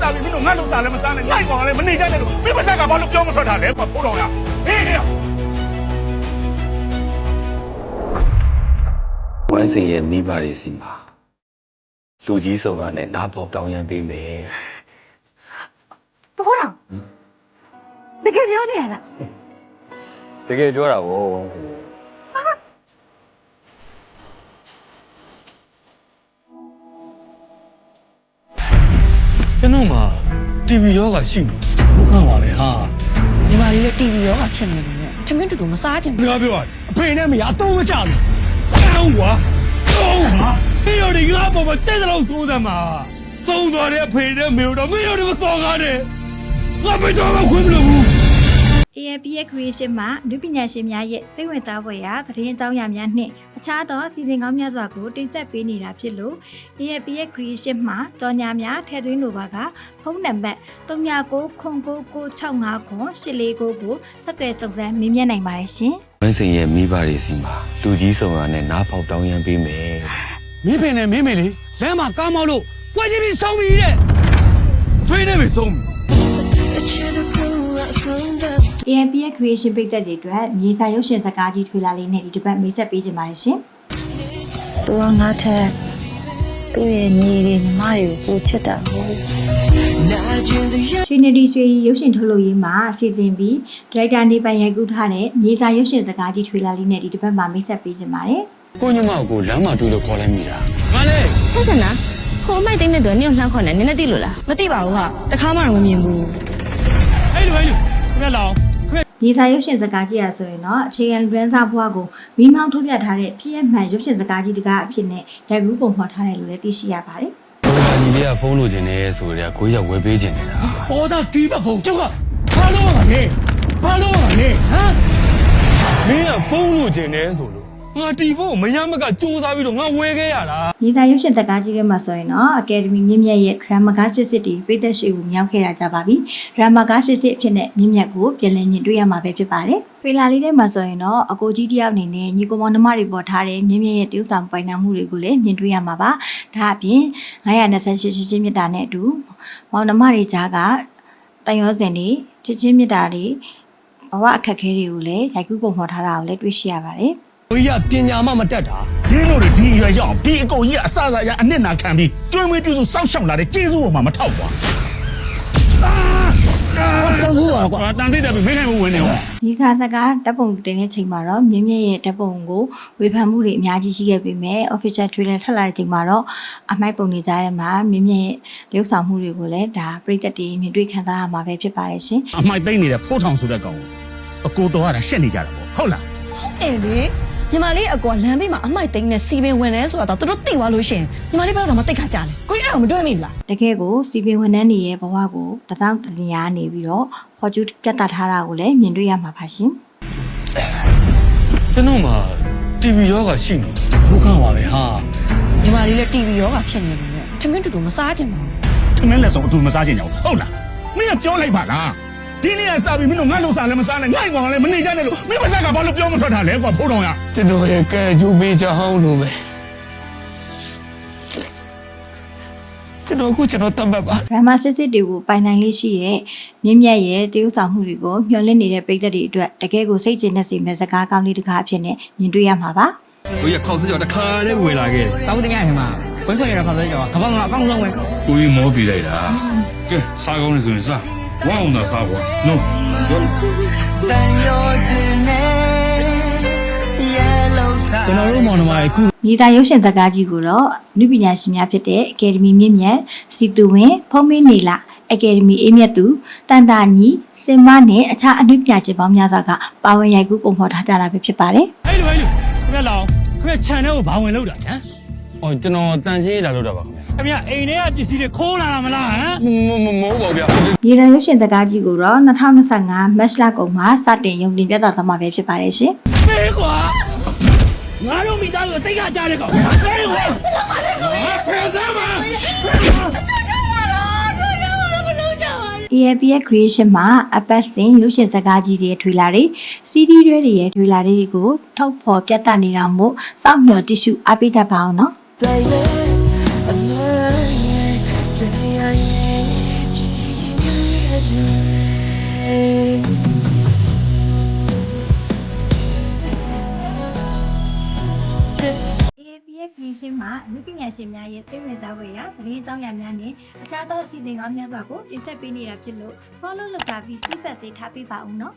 စာပြီးမင်းတို့ငါ့လုံစားလည်းမစားနဲ့ငိုက်ကောင်လည်းမနေကြနဲ့လို့မင်းပါစက်ကဘာလို့ပြောမထွက်တာလဲကွာဖိုးတော်ရဟေးဟေးဝမ်းစိန်ရဲ့မိဘတွေစီမှာလူကြီးဆောင်ကနဲ့နားပေါက်တောင်းရမ်းပေးမယ်ဘိုးတော်တကယ်ပြောနေရလားတကယ်ပြောတာဗောဝမ်းစိန် ကျွန်တော်မှာ TV ရောဂါရှိနေဟုတ်ကပါပဲဟာညီမလေးလည်း TV ရောဂါဖြစ်နေလို့နဲ့ထမင်းတူတူမစားချင်ဘူးပြောပြောရတယ်အဖေနဲ့မရအတော့မကြဘူးကောင်းကွာကောင်းဟာမင်းတို့ဒီငါပေါ်မှာတဲ့တော့စိုးစမ်းမှာသုံးသွားတဲ့အဖေနဲ့မေတို့မင်းတို့မစော်ကားနဲ့ငါဘယ်တော့မှခွင့်မလို့ဘူး AAP ရဲ့ creation မှာလူပညာရှင်များရဲ့စိတ်ဝင်စားဖွယ်ရာသတင်းအကြောင်းအရာများနှင့်အခြားသောအစီအစဉ်ကောင်းများစွာကိုတင်ဆက်ပေးနေတာဖြစ်လို့ AAP ရဲ့ creation မှာတော်ညာများထည့်သွင်းလိုပါကဖုန်းနံပါတ်399965ခွန်849ကိုဆက်သွယ်စုံစမ်းမေးမြန်းနိုင်ပါတယ်ရှင်။ဝမ်းစိန်ရဲ့မိဘတွေစီမှာလူကြီးဆောင်ကနဲ့နားပေါက်တောင်းရမ်းပေးမယ်မင်းဖေနဲ့မင်းမေလေးလမ်းမှာကားမောက်လို့ဝါချင်ပြီးဆုံးပြီတဲ့အဖေနဲ့မဆုံးဘူး AAP ရဲ့ creation ပိတ်သက်တွေအတွက်မြေစာရုပ်ရှင်ဇာတ်ကားကြီးထွေလာလေးနဲ့ဒီတစ်ပတ်မိတ်ဆက်ပေးကြပါရရှင်။သူကငါထက်သူ့ရဲ့ညီလေးညီမတွေကိုပိုချစ်တာဟုတ်ရွှေနေဒီရွှေရုပ်ရှင်ထုတ်လုပ်ရေးမှာစီစဉ်ပြီးဒရိုက်တာနေပိုင်ရိုက်ကူးထားတဲ့မြေစာရုပ်ရှင်ဇာတ်ကားကြီးထွေလာလေးနဲ့ဒီတစ်ပတ်မှာမိတ်ဆက်ပေးကြပါရစေ။ကိုညမကိုလမ်းမှာတွေ့လို့ခေါ်လိုက်မိတာငါလေဖက်စနာဟိုအမိုက်သိန်းတဲ့သူကနင့်ကိုလှမ်းခေါ်နေနည်းနည်းသိလို့လားမသိပါဘူးဟာတခါမှတော့မမြင်ဘူးအဲ့လိုအဲ့လိုခမလောင် ခမမြေစာရုပ်ရှင်ဇာတ်ကားကြီးရဆိုရင်တော့အခြေခံလူရန်စာဘွားကိုမိမောင်းထုတ်ပြထားတဲ့ဖြစ်ရမှန်ရုပ်ရှင်ဇာတ်ကားကြီးတကားအဖြစ်နဲ့ရိုက်ကူးပုံဖော်ထားတယ်လို့လည်းသိရှိရပါတယ်။ဘုရားညီလေးကဖုန်းလိုချင်တယ်ဆိုကြကိုကြီးကဝယ်ပေးချင်နေတာပေါ်သားဒီဘဖုံကျောက်ကဘာလို့ပါလဲဘာလို့ပါလဲဟမ်မင်းကဖုန်းလိုချင်တယ်ဆိုလို့ ငါတီဖုန်းကိုမရမကစူးစမ်းပြီးတော့ငါဝယ်ခဲ့ရတာမြေစာရုပ်ရှင်ဇာတ်ကားကြီးကမှဆိုရင်တော့အကယ်ဒမီမြင့်မြတ်ရဲ့ drama ကားစစ်စစ်တီပြည်သက်ရှိကိုမြောက်ခဲ့တာကြပါပြီ။ drama ကားစစ်စစ်အဖြစ်နဲ့မြင့်မြတ်ကိုပြန်လည်မြင်တွေ့ရမှာပဲဖြစ်ပါတယ်။ဖေလာလေးထဲမှာဆိုရင်တော့အကိုကြီးတယောက်အနေနဲ့ညီကိုမောင်နှမတွေပေါ်ထားတဲ့မြင့်မြတ်ရဲ့တရုပ်ဆောင်ပိုင်နိုင်မှုတွေကိုလည်းမြင်တွေ့ရမှာပါ။ဒါအပြင်928ရှစ်ချင်းမြတ်တာနဲ့အတူမောင်နှမတွေကြားကတန်ရောစင်တွေချစ်ချင်းမြတ်တာတွေဘဝအခက်အခဲတွေကိုလည်းရိုက်ကူးပုံဖော်ထားတာကိုလည်းတွေ့ရှိရပါတယ်။ ကိုကြီးကပညာမှမတတ်တာဒီလိုတွေဒီရွယ်ရောက်ဒီအကုန်ကြီးကအစအစရအနစ်နာခံပြီးကျွေးမွေးပြုစုစောင့်ရှောက်လာတဲ့ကျေးဇူးပေါ်မှာမထောက်ကွာတန်ဆိုးပါကွာတန်စိတ်တယ်ပြီးမိခိုင်မဝင်နေဟောဒီခါစကားတပ်ပုံတင်တဲ့ချိန်မှာတော့မြင်းမြင့်ရဲ့တပ်ပုံကိုဝေဖန်မှုတွေအများကြီးရှိခဲ့ပေမဲ့ official trailer ထွက်လာတဲ့ချိန်မှာတော့အမိုက်ပုံတွေကြားထဲမှာမြင်းမြင့်ရဲ့ရုပ်ဆောင်မှုတွေကိုလည်းဒါပြည်သက်တွေမြင်တွေ့ခံစားရမှာပဲဖြစ်ပါတယ်ရှင်အမိုက်သိမ့်နေတဲ့ဖိုးထောင်ဆိုတဲ့ကောင်ကိုအကိုတော်ကတာရှက်နေကြတာပေါ့ဟုတ်လားဟုတ်တယ်လေ ညီမလေးအကောလမ်းဘေးမှာအမိုက်သိန်းနဲ့စီပင်ဝင်နေဆိုတာတော့သူတို့သိသွားလို့ရှရင်ညီမလေးဘက်တော့မသိခါကြလေကိုကြီးအဲ့တော့မတွေ့မိဘူးလားတကယ်ကိုစီပင်ဝန်ထမ်းတွေရဲ့ဘဝကိုတသောင်းတနေရာနေပြီးတော့ဖော်ကျူးပြတ်တတ်ထားတာကိုလည်းမြင်တွေ့ရမှာပါရှင်ကျွန်တော်မှာ TV ရောဂါရှိနေဟုတ်ကပါပဲဟာညီမလေးလည်း TV ရောဂါဖြစ်နေလို့နဲ့ထမင်းတူတူမစားချင်ပါဘူးထမင်းလက်ဆောင်အတူမစားချင်ကြဘူးဟုတ်လားမင်းကပြောလိုက်ပါလား ဒီနေ့ကစားပြီးမင်းတို့ငါ့လုံစားလည်းမစားနဲ့ငိုက်ကောင်လည်းမနေကြနဲ့လို့မင်းပါစက်ကဘာလို့ပြောမထွက်တာလဲကွာဖိုးတော်ရကျွန်တော်ရဲ့ကဲကျူးပေးချောင်းလို့ပဲကျွန်တော်အခုကျွန်တော်တတ်မှတ်ပါဒရမာစစ်စစ်တွေကိုပိုင်နိုင်လေးရှိရဲ့မြင့်မြတ်ရဲ့တရုပ်ဆောင်မှုတွေကိုမျှော်လင့်နေတဲ့ပြည်သက်တွေအတွက်တကယ်ကိုစိတ်ကျဉ်တဲ့စီမဲ့စကားကောင်းလေးတစ်ခါအဖြစ်နဲ့မြင်တွေ့ရမှာပါကိုကြီးကခေါက်စကြောတခါလေးဝယ်လာခဲ့တယ်စောင်းတင်ရတယ်မှာဝင်းခွင့်ရတဲ့ခေါင်းစကြောကဘာမှအကောင်းဆုံးပဲကိုကြီးမောပြလိုက်တာကဲစားကောင်းနေဆိုရင်စား ဝမ်းအောင်သာစားကွာနော်ရောကျွန်တော်တို့မောင်နှမရဲ့ခုမြေသားရုပ်ရှင်ဇာတ်ကားကြီးကိုတော့လူပညာရှင်များဖြစ်တဲ့အကယ်ဒမီမြင့်မြတ်စီတူဝင်းဖုံးမင်းနေလာအကယ်ဒမီအေးမြတ်သူတန်တာညီစင်မနဲ့အခြားအနုပညာရှင်ပေါင်းများစွာကပါဝင်ရိုက်ကူးပုံဖော်ထားကြတာပဲဖြစ်ပါတယ်အဲ့လိုအဲ့လိုခမလောင်ခမခြံထဲကိုဘာဝင်လို့တာဟမ်အော်ကျွန်တော်တန်ရှင်းလာလို့တာပါခင်ဗျာ ခမအိမ်ထဲကပစ္စည်းတွေခိုးလာတာမလားဟမ်မမမဟုတ်ပါဘူးဗျာမြေသားရုပ်ရှင်ဇာတ်ကားကြီးကိုတော့2025မတ်လကုန်မှာစတင်ရုံတင်ပြသသွားမှာပဲဖြစ်ပါတယ်ရှင်ဖေးကွာငါတို့မိသားစုတိတ်ခါကြားတဲ့ကောင်ဖေးကွာဖယ်စမ်းပါ AAP ရဲ့ creation မှာအပတ်စဉ်ရုပ်ရှင်ဇာတ်ကားကြီးတွေထွေလာတွေ CD တွေရဲ့ထွေလာတွေကိုထုတ်ဖော်ပြသနေတာမို့စောင့်မျှော်တိရှုအားပေးတတ်ပါအောင်နော် ရှင်မှာလူပညာရှင်များရဲ့သိဝင်သားဝေရသတင်းတောင်းရများနဲ့အခြားသောအစီအစဉ်ကောင်းများစွာကိုတင်ဆက်ပေးနေတာဖြစ်လို့ follow လုပ်တာပြီးစုပတ်သေးထားပေးပါဦးနော်